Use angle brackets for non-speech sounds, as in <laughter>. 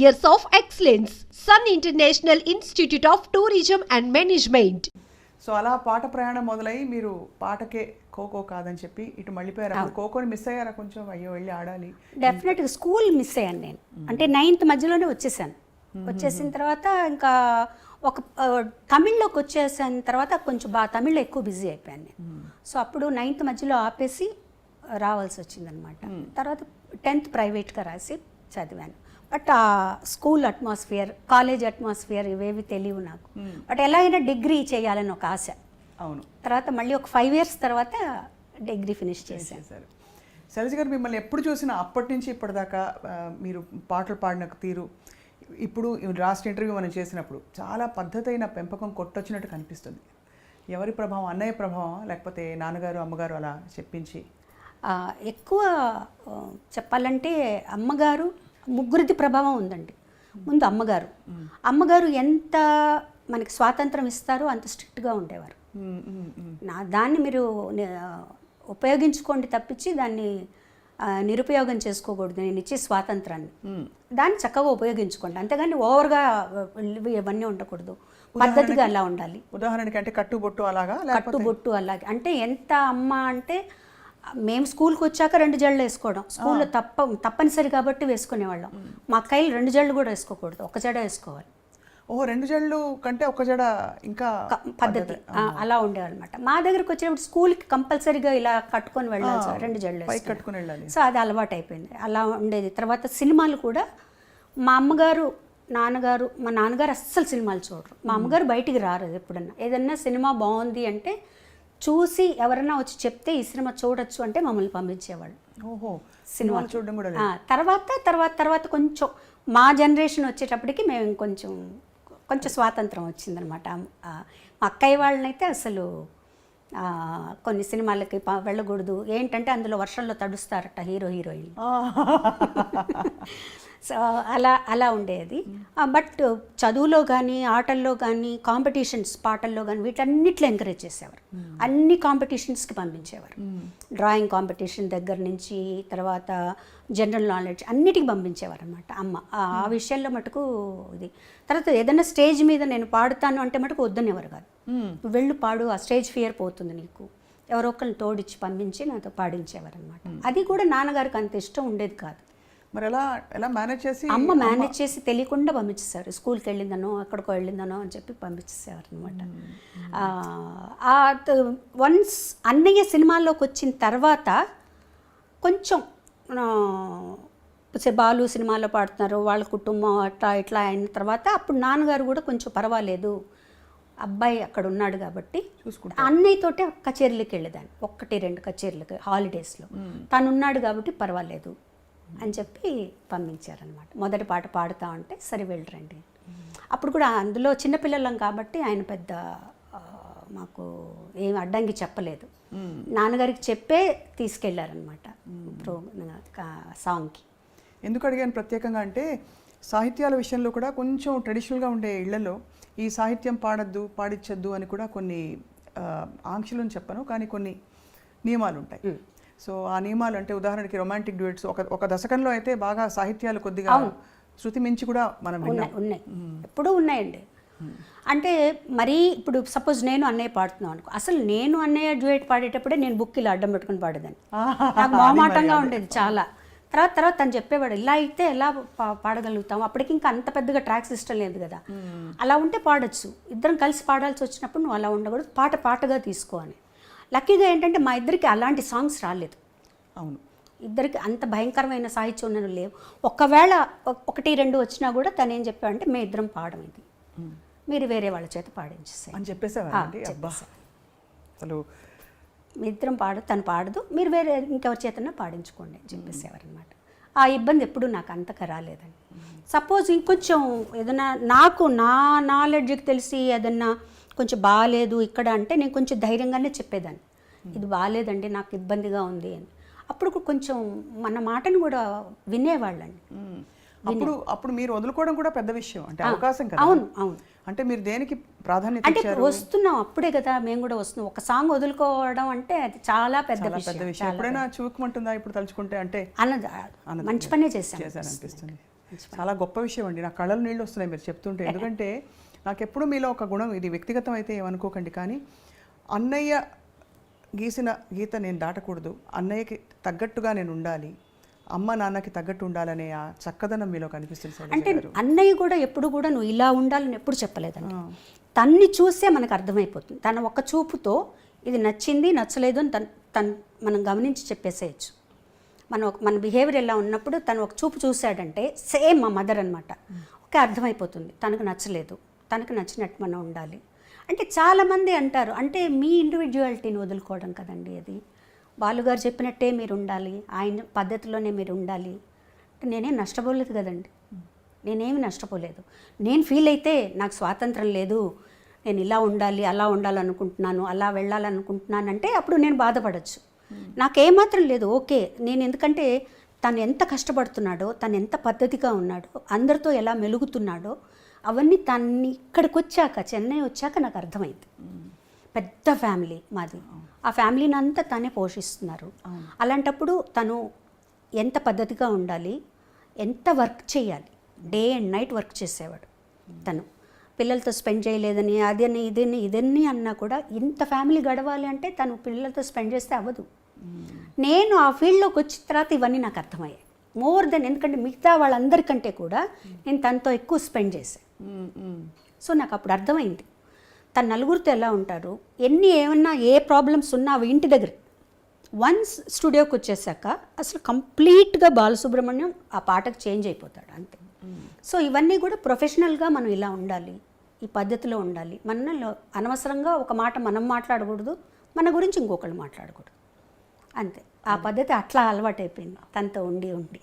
years of excellence. Sun International Institute of Tourism and Management. So అలా పాట ప్రయాణం మొదలై మీరు పాటకే ఖోఖో కాదని చెప్పి ఇటు మళ్ళీపోయారు. ఖోఖోని మిస్ అయ్యారా కొంచెం? అయ్యో వెళ్ళి ఆడాలి. డెఫినెట్గా స్కూల్ మిస్ అయ్యాను నేను. అంటే నైన్త్ మధ్యలోనే వచ్చేసాను. వచ్చేసిన తర్వాత ఇంకా ఒక తమిళ్ళోకి వచ్చేసిన తర్వాత కొంచెం బాగా తమిళ్ళో ఎక్కువ బిజీ అయిపోయాను నేను. సో అప్పుడు నైన్త్ మధ్యలో ఆపేసి రావాల్సి వచ్చిందనమాట. తర్వాత టెన్త్ ప్రైవేట్గా రాసి చదివాను. బట్ ఆ స్కూల్ అట్మాస్ఫియర్ కాలేజ్ అట్మాస్ఫియర్ ఇవేవి తెలియవు నాకు. బట్ ఎలా అయినా డిగ్రీ చేయాలని ఒక ఆశ. అవును. తర్వాత మళ్ళీ ఒక ఫైవ్ ఇయర్స్ తర్వాత డిగ్రీ ఫినిష్ చేశాను శైలజ గారు మిమ్మల్ని ఎప్పుడు చూసినా అప్పటి నుంచి ఇప్పటిదాకా మీరు పాటలు పాడిన తీరు ఇప్పుడు లాస్ట్ ఇంటర్వ్యూ మనం చేసినప్పుడు చాలా పద్ధతైన పెంపకం కొట్టొచ్చినట్టు కనిపిస్తుంది. ఎవరి ప్రభావం అన్నయ్య ప్రభావం లేకపోతే నాన్నగారు అమ్మగారు అలా చెప్పించి ఎక్కువ చెప్పాలంటే అమ్మగారు ముగ్గురిది ప్రభావం ఉందండి. ముందు అమ్మగారు. అమ్మగారు ఎంత మనకి స్వాతంత్రం ఇస్తారో అంత స్ట్రిక్ట్గా ఉండేవారు. నా దాన్ని మీరు ఉపయోగించుకోండి తప్పించి దాన్ని నిరుపయోగం చేసుకోకూడదు. నేను ఇచ్చే స్వాతంత్రాన్ని. దాన్ని చక్కగా ఉపయోగించుకోండి. అంతేగాని ఓవర్గా ఇవి- ఇవన్నీ ఉండకూడదు. పద్ధతిగా అలా ఉండాలి. ఉదాహరణకి అంటే కట్టుబొట్టు అలాగా కట్టుబొట్టు అలాగే. అంటే ఎంత అమ్మ అంటే మేము స్కూల్కి వచ్చాక రెండు జళ్ళు వేసుకోవడం. స్కూల్లో తప్ప తప్పనిసరి కాబట్టి వేసుకునేవాళ్ళం. మా అక్కయ్యలు రెండు జళ్ళు కూడా వేసుకోకూడదు. ఒక జడ వేసుకోవాలి. ఓహో రెండు జళ్ళు కంటే ఒక జడ ఇంకా పద్ధతి. అలా ఉండేవాళ్ళమాట మా దగ్గరకు వచ్చినప్పుడు స్కూల్కి కంపల్సరీగా ఇలా కట్టుకొని వెళ్ళాలి సార్, రెండు జళ్ళు. కట్టుకుని వెళ్ళాలి. సో అది అలవాటు అయిపోయింది అలా ఉండేది. తర్వాత సినిమాలు కూడా మా అమ్మగారు నాన్నగారు మా నాన్నగారు అస్సలు సినిమాలు చూడరు. మా అమ్మగారు బయటికి రారు ఎప్పుడన్నా. ఏదన్నా సినిమా బాగుంది అంటే చూసి ఎవరన్నా వచ్చి చెప్తే ఈ సినిమా చూడొచ్చు అంటే మమ్మల్ని పంపించేవాళ్ళు. ఓహో సినిమాలు చూడడం కూడా తర్వాత తర్వాత తర్వాత కొంచెం మా జనరేషన్ వచ్చేటప్పటికి మేము ఇంకొంచెం కొంచెం స్వాతంత్రం వచ్చిందనమాట. మా అక్కయ్య వాళ్ళనైతే అసలు కొన్ని సినిమాలకి వెళ్ళకూడదు. ఏంటంటే అందులో వర్షంలో తడుస్తారట హీరో హీరోయిన్ <laughs> సో అలా అలా ఉండేది. బట్ చదువులో కానీ ఆటల్లో కానీ కాంపిటీషన్స్ పాటల్లో కానీ వీటన్నిటిలో ఎంకరేజ్ చేసేవారు. అన్ని కాంపిటీషన్స్కి పంపించేవారు. డ్రాయింగ్ కాంపిటీషన్ దగ్గర నుంచి తర్వాత జనరల్ నాలెడ్జ్ అన్నిటికి పంపించేవారు అనమాట అమ్మ. ఆ ఆ విషయంలో మటుకు ఇది. తర్వాత ఏదైనా స్టేజ్ మీద నేను పాడుతాను అంటే మటుకు వద్దనేవారు కాదు. నువ్వు వెళ్ళు పాడు ఆ స్టేజ్ ఫియర్ పోతుంది నీకు. ఎవరో ఒకరిని తోడిచ్చి పంపించి నాతో పాడించేవారు అనమాట అది కూడా నాన్నగారికి అంత ఇష్టం ఉండేది కాదు. మరి ఎలా ఎలా మేనేజ్ చేసి అమ్మ మేనేజ్ చేసి తెలియకుండా పంపించేశారు. స్కూల్కి వెళ్ళిందనో ఎక్కడికో వెళ్ళిందనో అని చెప్పి పంపించేసేవారు అనమాట వన్స్ అన్నయ్య సినిమాల్లోకి వచ్చిన తర్వాత కొంచెం బాలు సినిమాలో పాడుతున్నారు వాళ్ళ కుటుంబం అట్లా ఇట్లా అయిన తర్వాత అప్పుడు నాన్నగారు కూడా కొంచెం పర్వాలేదు అబ్బాయి అక్కడ ఉన్నాడు కాబట్టి అన్నయ్యతోటే కచేరీలకు వెళ్ళేదాన్ని ఒక్కటి రెండు కచేరీలకు హాలిడేస్లో తను ఉన్నాడు కాబట్టి పర్వాలేదు. అని చెప్పి పంపించారనమాట మొదటి పాట పాడుతా ఉంటే సరే వెళ్ళరండి. అప్పుడు కూడా అందులో చిన్నపిల్లలం కాబట్టి ఆయన పెద్ద మాకు ఏం అడ్డంకి చెప్పలేదు. నాన్నగారికి చెప్పే తీసుకెళ్ళారనమాట ప్రో సాంగ్కి. ఎందుకు అడిగాను ప్రత్యేకంగా అంటే సాహిత్యాల విషయంలో కూడా కొంచెం ట్రెడిషనల్గా ఉండే ఇళ్ళలో ఈ సాహిత్యం పాడద్దు పాడించద్దు అని కూడా కొన్ని ఆంక్షలను చెప్పను. కానీ కొన్ని నియమాలు ఉంటాయి సో ఆ నియమాలు అంటే ఉదాహరణకి రొమాంటిక్ డ్యూయట్స్ ఒక ఒక దశకంలో అయితే బాగా సాహిత్యాలు కొద్దిగా శృతి మించి కూడా మనం ఉన్నాయి ఉన్నాయి. ఎప్పుడూ ఉన్నాయండి. అంటే మరీ ఇప్పుడు సపోజ్ నేను అన్నయ్య పాడుతున్నాను అనుకో అసలు నేను అన్నయ్య డ్యూయట్ పాడేటప్పుడే నేను బుక్ ఇలా అడ్డం పెట్టుకుని పాడేదాన్ని. నాకు మొహమాటంగా ఉండేది చాలా. తర్వాత తర్వాత తను చెప్పేవాడు ఇలా అయితే ఎలా పాడగలుగుతాం? అప్పటికి ఇంకా అంత పెద్దగా ట్రాక్ సిస్టమ్ లేదు కదా. అలా ఉంటే పాడొచ్చు. ఇద్దరం కలిసి పాడాల్సి వచ్చినప్పుడు నువ్వు అలా ఉండకూడదు. పాట పాటగా తీసుకో అని. లక్కీగా ఏంటంటే మా ఇద్దరికి అలాంటి సాంగ్స్ రాలేదు. అవును. ఇద్దరికి అంత భయంకరమైన సాహిత్యం ఉన్నవి లేవు. ఒకవేళ ఒక- ఒకటి రెండు వచ్చినా కూడా తను ఏం చెప్పాడంటే మేము ఇద్దరం పాడడం ఇది మీరు వేరే వాళ్ళ చేత పాడించేసాయి. అని అసలు మీ ఇద్దరం పాడు తను పాడదు. మీరు వేరే ఇంకెవరి చేతన్నా పాడించుకోండి అని చెప్పేసేవారు అనమాట ఆ ఇబ్బంది ఎప్పుడూ నాకు అంతగా రాలేదండి. సపోజ్ ఇంకొంచెం ఏదైనా నాకు నా నాలెడ్జ్కి తెలిసి ఏదన్నా కొంచెం బాగాలేదు ఇక్కడ అంటే నేను కొంచెం ధైర్యంగానే చెప్పేదాన్ని. ఇది బాగాలేదండి నాకు ఇబ్బందిగా ఉంది అని. అప్పుడు కొంచెం మన మాటను కూడా వినేవాళ్ళండి. అప్పుడు అప్పుడు మీరు వదులుకోవడం కూడా పెద్ద విషయం అంటే అవకాశం కదా? అవును అవును. అంటే మీరు దేనికి ప్రాధాన్యత అంటే వస్తున్నాం అప్పుడే కదా మేము కూడా వస్తున్నాం. ఒక సాంగ్ వదులుకోవడం అంటే అది చాలా పెద్ద పెద్ద విషయం. ఎప్పుడైనా చూకమంటుందా ఇప్పుడు తలుచుకుంటే? అంటే అన్నది మంచి పనే చేశాం చేశారనిపిస్తుంది. చాలా గొప్ప విషయం అండి. నా కళ్ళలో నీళ్ళు వస్తున్నాయి మీరు చెప్తుంటే. ఎందుకంటే నాకు ఎప్పుడు మీలో ఒక గుణం ఇది వ్యక్తిగతం అయితే ఏమనుకోకండి. కానీ అన్నయ్య గీసిన గీత నేను దాటకూడదు. అన్నయ్యకి తగ్గట్టుగా నేను ఉండాలి. అమ్మ నాన్నకి తగ్గట్టు ఉండాలనే ఆ చక్కదనం మీలో కనిపిస్తుంది అంటే. అన్నయ్య కూడా ఎప్పుడు కూడా నువ్వు ఇలా ఉండాలని ఎప్పుడు చెప్పలేదండి. తన్ని చూసే మనకు అర్థమైపోతుంది. తన ఒక్క చూపుతో ఇది నచ్చింది నచ్చలేదు అని తను తను మనం గమనించి చెప్పేసేయచ్చు. మనం ఒక మన బిహేవియర్ ఎలా ఉన్నప్పుడు తను ఒక చూపు చూశాడంటే సేమ్ మా మదర్ అనమాట ఓకే అర్థమైపోతుంది. తనకు నచ్చలేదు. తనకు నచ్చినట్టు మనం ఉండాలి. అంటే చాలామంది అంటారు అంటే మీ ఇండివిజువాలిటీని వదులుకోవడం కదండి అది. బాలుగారు చెప్పినట్టే మీరు ఉండాలి. ఆయన పద్ధతిలోనే మీరు ఉండాలి. నేనేం నష్టపోలేదు కదండి. నేనేమి నష్టపోలేదు. నేను ఫీల్ అయితే నాకు స్వాతంత్రం లేదు. నేను ఇలా ఉండాలి అలా ఉండాలనుకుంటున్నాను అలా వెళ్ళాలనుకుంటున్నానంటే అప్పుడు నేను బాధపడచ్చు. నాకేమాత్రం లేదు. ఓకే నేను ఎందుకంటే తను ఎంత కష్టపడుతున్నాడో తను ఎంత పద్ధతిగా ఉన్నాడో అందరితో ఎలా మెలుగుతున్నాడో అవన్నీ తన్ని ఇక్కడికి వచ్చాక చెన్నై వచ్చాక నాకు అర్థమైంది. పెద్ద ఫ్యామిలీ మాది. ఆ ఫ్యామిలీని అంతా తనే పోషిస్తున్నారు. అలాంటప్పుడు తను ఎంత పద్ధతిగా ఉండాలి ఎంత వర్క్ చేయాలి డే అండ్ నైట్ వర్క్ చేసేవాడు తను. పిల్లలతో స్పెండ్ చేయలేదని అదని ఇదని ఇదన్నీ అన్నా కూడా ఇంత ఫ్యామిలీ గడవాలి అంటే తను పిల్లలతో స్పెండ్ చేస్తే అవ్వదు. నేను ఆ ఫీల్డ్లోకి వచ్చిన తర్వాత ఇవన్నీ నాకు అర్థమయ్యాయి. మోర్ దెన్ ఎందుకంటే మిగతా వాళ్ళందరికంటే కూడా నేను తనతో ఎక్కువ స్పెండ్ చేశాను. సో నాకు అప్పుడు అర్థమైంది. తన నలుగురితో ఎలా ఉంటారు? ఎన్ని ఏమన్నా ఏ ప్రాబ్లమ్స్ ఉన్నా అవి ఇంటి దగ్గర. వన్స్ స్టూడియోకి వచ్చేసాక అసలు కంప్లీట్గా బాలసుబ్రహ్మణ్యం ఆ పాటకు చేంజ్ అయిపోతాడు అంతే. సో ఇవన్నీ కూడా ప్రొఫెషనల్గా మనం ఇలా ఉండాలి. ఈ పద్ధతిలో ఉండాలి. మనలో అనవసరంగా ఒక మాట మనం మాట్లాడకూడదు. మన గురించి ఇంకొకళ్ళు మాట్లాడకూడదు. అంతే. ఆ పద్ధతి అట్లా అలవాటైపోయింది. తనతో ఉండి ఉండి.